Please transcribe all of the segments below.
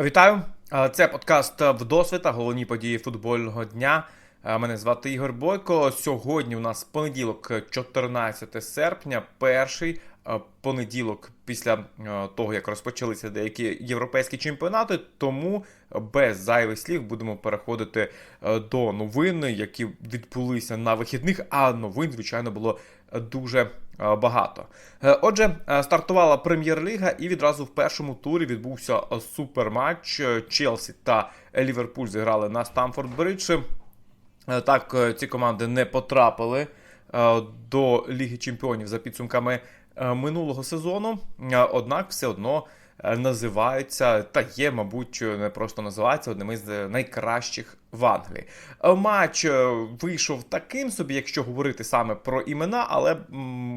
Вітаю! Е, Це подкаст вдосвіта, головні події футбольного дня. Е, Мене звати Ігор Бойко. Сьогодні у нас понеділок, 14 серпня, перший е, понеділок після е, того, як розпочалися деякі європейські чемпіонати. Тому без зайвих слів будемо переходити е, до новин, які відбулися на вихідних. А новин, звичайно, було дуже е, багато. Е, Отже, е, стартувала прем'єр-ліга, і відразу в першому турі відбувся е, суперматч. Е, Челсі та Ліверпуль зіграли на Стамфорд Бридж. Е, Так, е, ці команди не потрапили е, до Ліги Чемпіонів за підсумками е, минулого сезону. Е, Однак все одно е, називаються, та є, мабуть, не просто називаються одним із е, найкращих в Англії. Е, Матч е, вийшов таким собі, якщо говорити саме про імена, але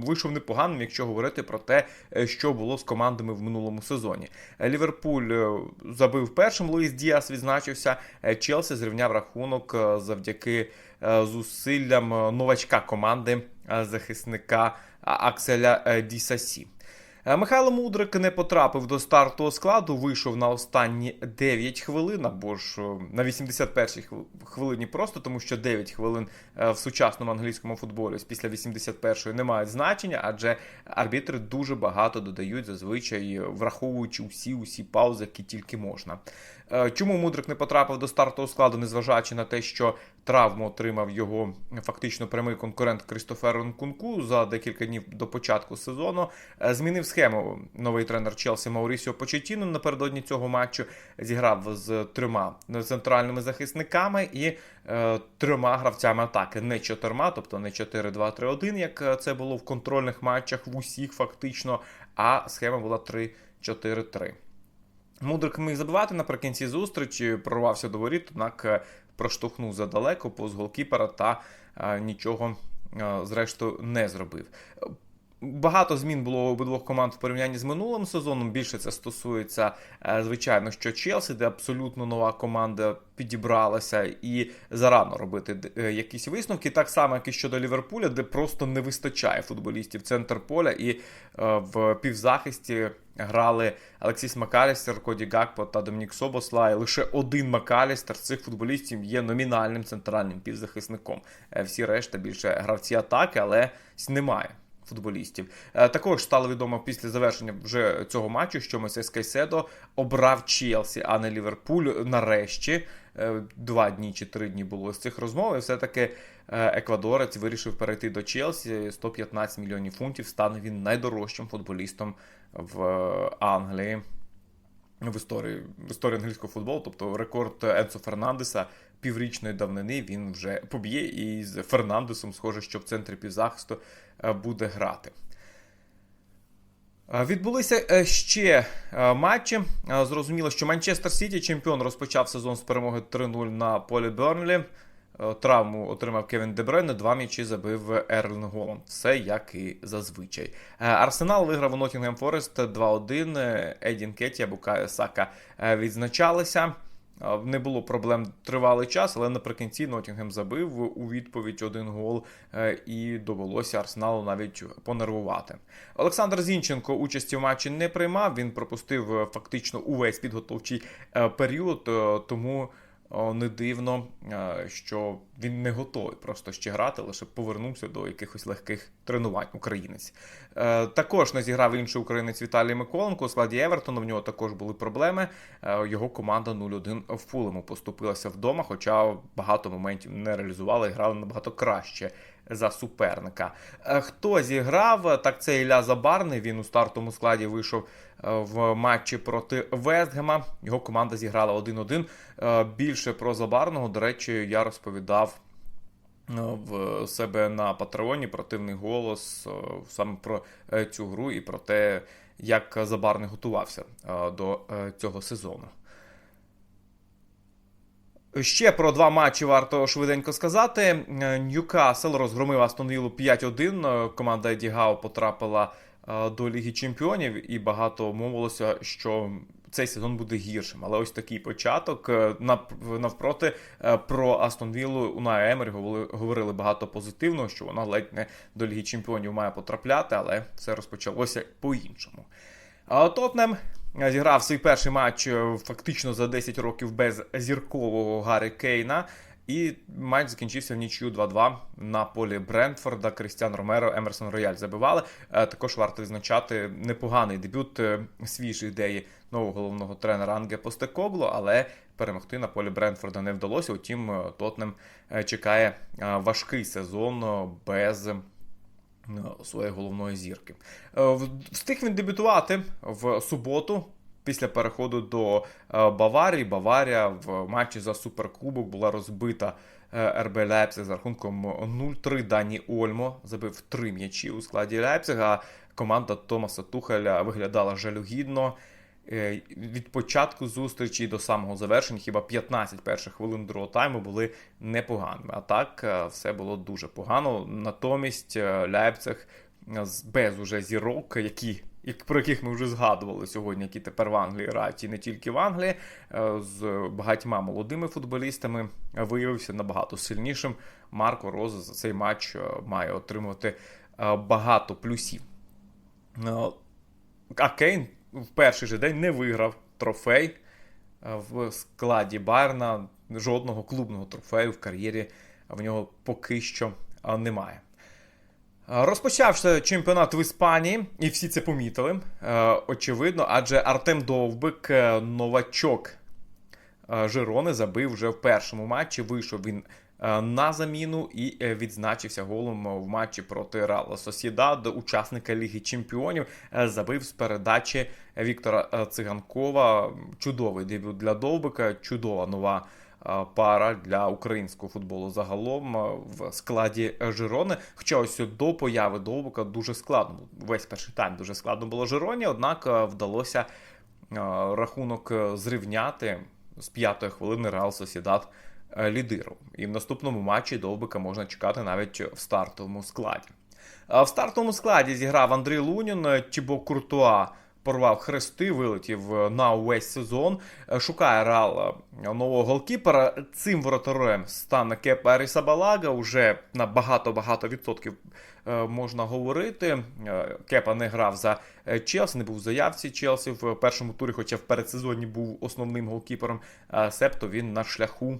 вийшов непоганим, якщо говорити про те, е, що було з командами в минулому сезоні. Е, Ліверпуль е, забив першим, Луїс Діас відзначився. е, Челсі зрівняв рахунок е, завдяки е, зусиллям е, новачка команди е, захисника Акселя е, Дісасі. Е, Михайло Мудрик не потрапив до стартового складу, вийшов на останні 9 хвилин, або ж е, на 81-й хвил- хвилині просто, тому що 9 хвилин е, в сучасному англійському футболі після 81-ї не мають значення, адже арбітри дуже багато додають зазвичай, враховуючи усі усі паузи, які тільки можна. Чому Мудрик не потрапив до стартового складу, незважаючи на те, що травму отримав його фактично прямий конкурент Крістофер Нкунку за декілька днів до початку сезону. Е, Змінив схему новий тренер Челсі Маурісіо Почетіно напередодні цього матчу. Зіграв з трьома центральними захисниками і е, трьома гравцями атаки, не чотирма, тобто не 4-2-3-1, як е, це було в контрольних матчах в усіх фактично, а схема була 3-4-3. Мудрик міг забивати наприкінці зустрічі, прорвався до воріт, однак е, проштовхнув задалеко повз голкіпера та е, нічого е, зрештою не зробив. Багато змін було у обидвох команд в порівнянні з минулим сезоном. Більше це стосується, е, звичайно, що Челсі, де абсолютно нова команда підібралася, і зарано робити е, якісь висновки. Так само, як і щодо Ліверпуля, де просто не вистачає футболістів центр поля, і е, в півзахисті грали Алексіс Макалістер, Коді Гакпо та Домінік Собосла. І лише один Макалістер цих футболістів є номінальним центральним півзахисником. Всі решта більше гравці атаки, але немає футболістів. Е, Також стало відомо після завершення вже цього матчу, що Мойсес Кайседо обрав Челсі, а не Ліверпуль. Нарешті Е, два дні чи три дні було з цих розмов. І все-таки е, еквадорець вирішив перейти до Челсі. 115 мільйонів фунтів стане він найдорожчим футболістом в Англії. В історії в історії англійського футболу, тобто рекорд Енсо Фернандеса піврічної давнини він вже поб'є, і з Фернандесом, схоже, що в центрі півзахисту е, буде грати. Е, Відбулися е, ще матчі. Зрозуміло, що Манчестер Сіті чемпіон розпочав сезон з перемоги 3-0 на полі Бернлі. Травму отримав Кевін Дебройне, два м'ячі забив Ерлін Голланд. Все як і зазвичай. Арсенал виграв у Ноттінгем Форест 2-1. Е, Едін Кеті, Букайо Сака відзначалися. Не було проблем тривалий час, але наприкінці Ноттінгем забив у відповідь один гол, е, і довелося Арсеналу навіть понервувати. Олександр Зінченко участі в матчі не приймав. Він пропустив е, фактично увесь підготовчий е, період, тому не дивно, е, що він не готовий просто ще грати, лише повернувся до якихось легких тренувань. Українець Е, також не зіграв інший українець Віталій Миколенко у складі Евертона. В нього також були проблеми. Е, Його команда 0-1 в Фулему поступилася вдома, хоча багато моментів не реалізували і грали набагато краще за суперника. Е, Хто зіграв? Так це Ілля Забарний. Він у стартовому складі вийшов е, в матчі проти Вестгема. Його команда зіграла 1-1. Е, Більше про Забарного, до речі, я розповідав. В себе на Патреоні противний голос саме про цю гру і про те, як Забарний готувався до цього сезону. Ще про два матчі варто швиденько сказати. Е, Ньюкасл розгромив Астон Віллу 5-1. Е, Команда Еді Гау потрапила е, до Ліги Чемпіонів, і багато мовилося, що цей сезон буде гіршим. Але ось такий початок. Навпроти про Астон Віллу Унай Емері говорили, багато позитивного, що вона ледь не до Ліги Чемпіонів має потрапляти, але все розпочалося по-іншому. А Тотнем зіграв свій перший матч е, фактично за 10 років без зіркового Гаррі Кейна. І матч закінчився в нічию 2-2 на полі Брентфорда. Крістіан Ромеро, Емерсон Рояль забивали. Е, Також варто відзначати непоганий дебют е, свіжі ідеї нового головного тренера Анге Постекогло, але перемогти на полі Брентфорда не вдалося. Утім, е, Тотнем е, чекає е, важкий сезон е, без е, своєї головної зірки. Е, Встиг він дебютувати в суботу. Після переходу до е, Баварії, Баварія в матчі за Суперкубок була розбита е, РБ Лейпциг з рахунком 0-3. Дані Ольмо забив три м'ячі у складі Лейпцига. Команда Томаса Тухеля виглядала жалюгідно. Е, Від початку зустрічі до самого завершення, хіба 15 перших хвилин другого тайму були непоганими. А так е, все було дуже погано. Натомість е, Ляйпциг без уже зірок, які. як- Про яких ми вже згадували сьогодні, які тепер в Англії грають, і не тільки в Англії, з багатьма молодими футболістами виявився набагато сильнішим. Марко Роза за цей матч має отримувати багато плюсів. А Кейн в перший же день не виграв трофей в складі Байерна. Жодного клубного трофею в кар'єрі в нього поки що немає. Розпочався чемпіонат в Іспанії, і всі це помітили. Очевидно, адже Артем Довбик, е, новачок Жирони, забив вже в першому матчі. Вийшов він на заміну і е, відзначився голом в матчі проти Рала Сосідад, учасника Ліги Чемпіонів. Е, Забив з передачі Віктора е, Циганкова. Чудовий дебют для Довбика, чудова нова. е, Пара для українського футболу загалом е, в складі Жирони. Хоча ось до появи Довбика дуже складно. Весь перший тайм дуже складно було Жироні, однак е, вдалося е, рахунок е, зрівняти з п'ятої хвилини Реал Сосідат е, лідирував. І в наступному матчі Довбика можна чекати навіть в стартовому складі. В стартовому складі зіграв Андрій Лунін, Тібо Куртуа порвав хрести, вилетів е, на увесь сезон. Е, Шукає Реал е, нового голкіпера. Цим воротарем стане Кепа Арісабалага. Уже на багато-багато відсотків можна говорити. Кепа не грав за Челсі, не був в заявці Челсі в першому турі, хоча в передсезоні був основним голкіпером. Себто він на шляху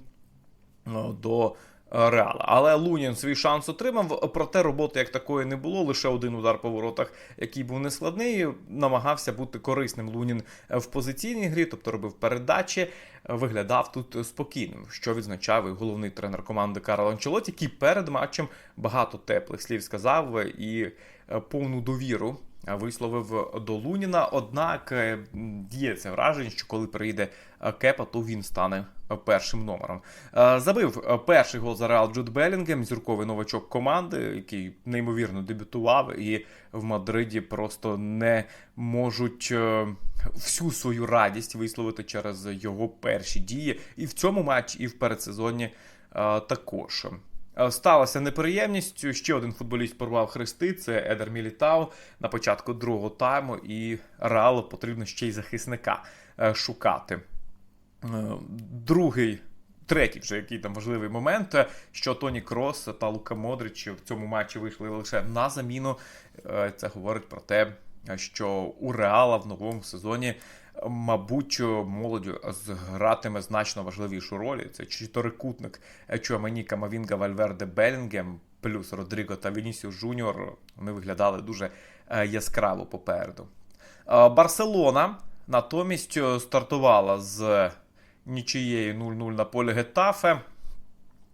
до е, Реала. Але Лунін свій шанс отримав, проте роботи як такої не було. Лише один удар по воротах, який був нескладний. Намагався бути корисним Лунін в позиційній грі, тобто робив передачі, е, виглядав тут спокійним, що відзначав і головний тренер команди Карло Анчелоті, який перед матчем багато теплих слів сказав і е, повну довіру е, висловив до Луніна. Однак е, це враження, що коли приїде е, Кепа, то він стане е, першим номером. Е, Забив е, перший гол за Реал Джуд Белінгем, зірковий новачок команди, який неймовірно дебютував, і в Мадриді просто не можуть е, всю свою радість висловити через його перші дії. І в цьому матчі, і в передсезоні також. Сталася неприємність. Ще один футболіст порвав хрести. Це Едер Мілітау на початку другого тайму, і Реалу потрібно ще й захисника шукати. Е, Другий, третій, вже який там важливий момент, е, що Тоні Крос та Лука Модрич в цьому матчі вийшли лише на заміну. Е, Це говорить про те, що у Реала в новому сезоні, мабуть, молодь згратиме значно важливішу роль. Це чотирикутник Чуамені, Камавінга, Вальверде, Белінгем, плюс Родріго та Вінісіус Жуніор. Вони виглядали дуже яскраво попереду. Барселона натомість стартувала з нічиєю 0-0 на полі Гетафе.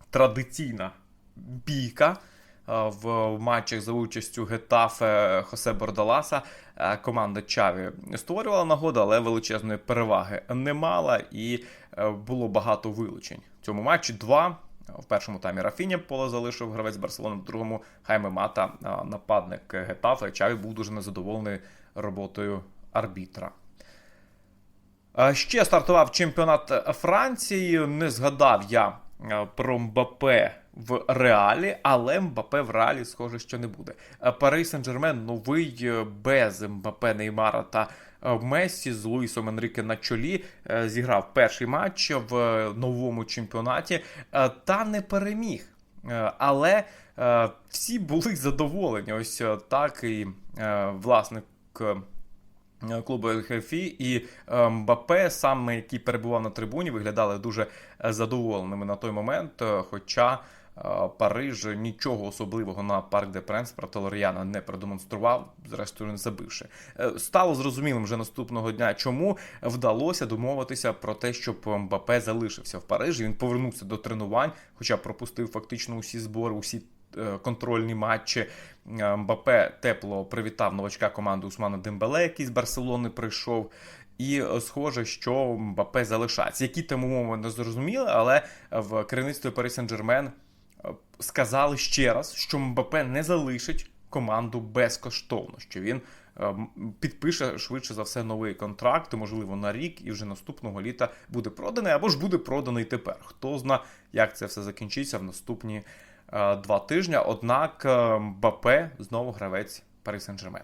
Традиційна бійка е, в матчах за участю Гетафе Хосе Бордаласа. Е, Команда Чаві створювала нагоду, але величезної переваги не мала, і е, було багато вилучень. В цьому матчі два. В першому таймі Рафіня поле залишив гравець Барселони, в другому Хайме Мата, нападник Гетафе. Чаві був дуже незадоволений роботою арбітра. Ще стартував чемпіонат Франції. Не згадав я е, про Мбапе в Реалі, але Мбапе в Реалі, схоже, що не буде. Е, Пари Сен-Жермен новий е, без Мбапе, Неймара та Мессі з Луїсом Енрике на чолі зіграв перший матч в новому чемпіонаті та не переміг. Але всі були задоволені. Ось так і власник. Е, клубу ЛХФІ і е, Мбапе, саме який перебував на трибуні, виглядали дуже е, задоволеними на той момент. Хоча Париж нічого особливого на Парк де Пренс проти Лоріана не продемонстрував, зрештою не забивши. Стало зрозумілим вже наступного дня, чому вдалося домовитися про те, щоб Мбапе залишився в Парижі. Він повернувся до тренувань, хоча пропустив фактично усі збори, усі контрольні матчі. Е, Мбапе тепло привітав новачка команди Усмана Дембеле, який з Барселони прийшов. І е, схоже, що Мбапе залишається. Які там умови не зрозуміли, але в керівництві Пари Сен-Жермен е, сказали ще раз, що Мбапе не залишить команду безкоштовно, що він е, підпише швидше за все новий контракт, можливо, на рік, і вже наступного літа буде проданий, або ж буде проданий тепер. Хто зна, як це все закінчиться в наступні е, два тижні. Однак е, Мбапе знову гравець Пари Сен-Жермен.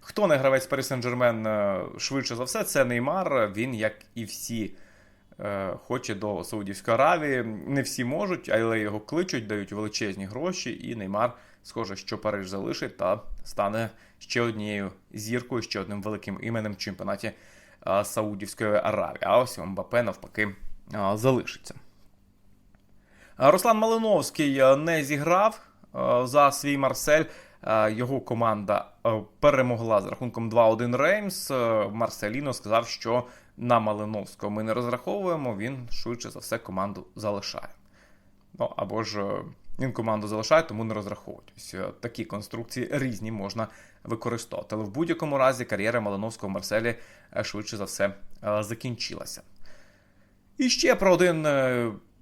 Хто не гравець Пари Сен-Жермен е, швидше за все, це Неймар. Він, як і всі, е, хоче до Саудівської Аравії. Не всі можуть, але його кличуть, дають величезні гроші, і Неймар, схоже, що Париж залишить та стане ще однією зіркою, ще одним великим іменем в чемпіонаті е, Саудівської Аравії. А ось Мбапе навпаки е, залишиться. Е, Руслан Малиновський е, не зіграв е, за свій Марсель. Його команда перемогла з рахунком 2-1 Реймс. Марселіно сказав, що на Малиновського ми не розраховуємо. Він швидше за все команду залишає. Ну або ж він команду залишає, тому не розраховують. Ось такі конструкції різні можна використовувати. Але в будь-якому разі кар'єра Малиновського в Марселі швидше за все закінчилася. І ще про один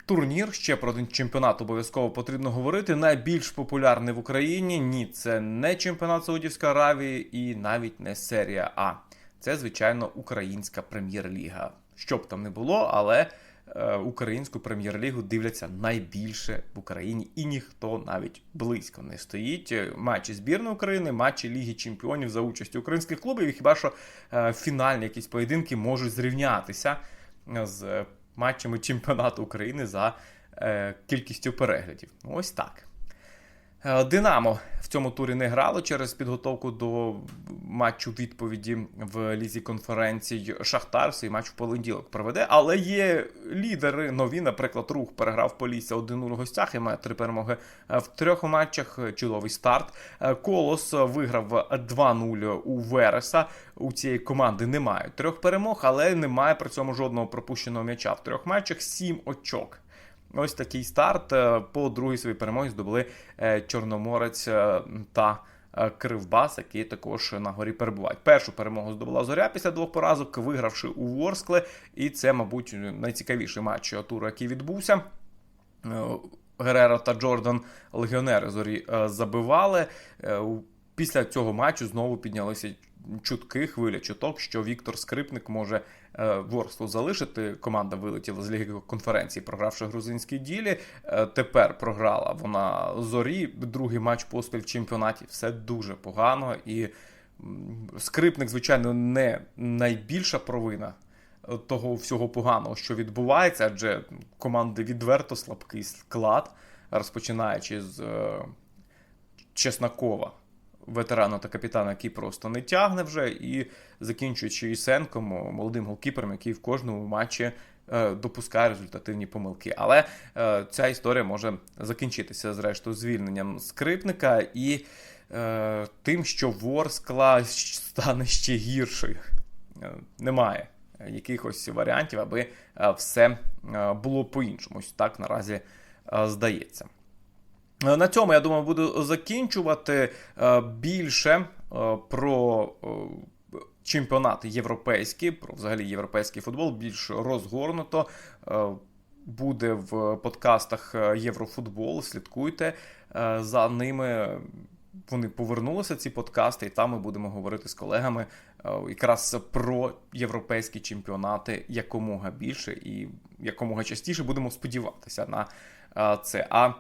турнір, ще про один чемпіонат обов'язково потрібно говорити. Найбільш популярний в Україні. Ні, це не чемпіонат Саудівської Аравії і навіть не серія А. Це, звичайно, українська прем'єр-ліга. Що б там не було, але е, українську прем'єр-лігу дивляться найбільше в Україні, і ніхто навіть близько не стоїть. Матчі збірної України, матчі Ліги Чемпіонів за участю українських клубів. І хіба що е, фінальні якісь поєдинки можуть зрівнятися е, з матчами чемпіонату України за е, кількістю переглядів. Ось так. Е, Динамо в цьому турі не грало через підготовку до матчу відповіді в лізі конференцій. Шахтар свій матч в понеділок проведе, але є лідери нові. Наприклад, рух переграв Полісся 1-0 у гостях і має три перемоги е, в трьох матчах. Чудовий старт. Е, Колос виграв 2-0 у Вереса. У цієї команди немає трьох перемог, але немає при цьому жодного пропущеного м'яча в трьох матчах. Сім очок. Ось такий старт. Е, По другій своїй перемозі здобули е, Чорноморець е, та Кривбас, які також на горі перебувають. Першу перемогу здобула зоря після двох поразок, вигравши у Ворскле. І це, мабуть, найцікавіший матч туру, який відбувся. Герера та Джордан легіонери зорі забивали. Після цього матчу знову піднялися чутки, хвиля чуток, що Віктор Скрипник може е, Ворслу залишити. Команда вилетіла з ліги конференції, програвши грузинській ділі. Е, Тепер програла вона зорі. Другий матч поспіль в чемпіонаті. Все дуже погано. І скрипник, звичайно, не найбільша провина того всього поганого, що відбувається, адже команди відверто слабкий склад, розпочинаючи з е, Чеснокова, ветерана та капітана, який просто не тягне вже, і закінчуючи Ісенком, молодим голкіпером, який в кожному матчі е, допускає результативні помилки. Але е, ця історія може закінчитися, зрештою, звільненням скрипника і е, тим, що Ворскла стане ще гіршою. Е, Немає якихось варіантів, аби е, все е, було по-іншому. Так наразі здається. Е, На цьому я думаю, буду закінчувати Е, більше е, про чемпіонати європейські, про взагалі європейський футбол більш розгорнуто. Буде в подкастах Єврофутбол. Слідкуйте за ними. Вони повернулися, ці подкасти, і там ми будемо говорити з колегами якраз про європейські чемпіонати якомога більше і якомога частіше будемо сподіватися на це. А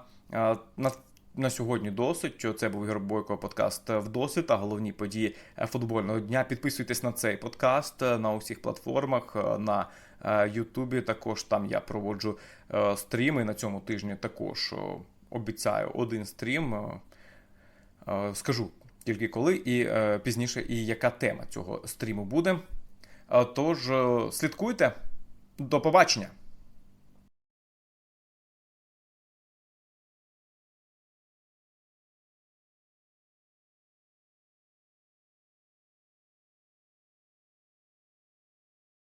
на на сьогодні досить. Це був Ігор Бойко, подкаст вдосить та головні події е, футбольного дня. Підписуйтесь на цей подкаст е, на усіх платформах, е, на Ютубі. Також там я проводжу стріми. На цьому тижні також обіцяю один стрім. Скажу тільки коли і пізніше, і яка тема цього стріму буде. Тож слідкуйте. До побачення!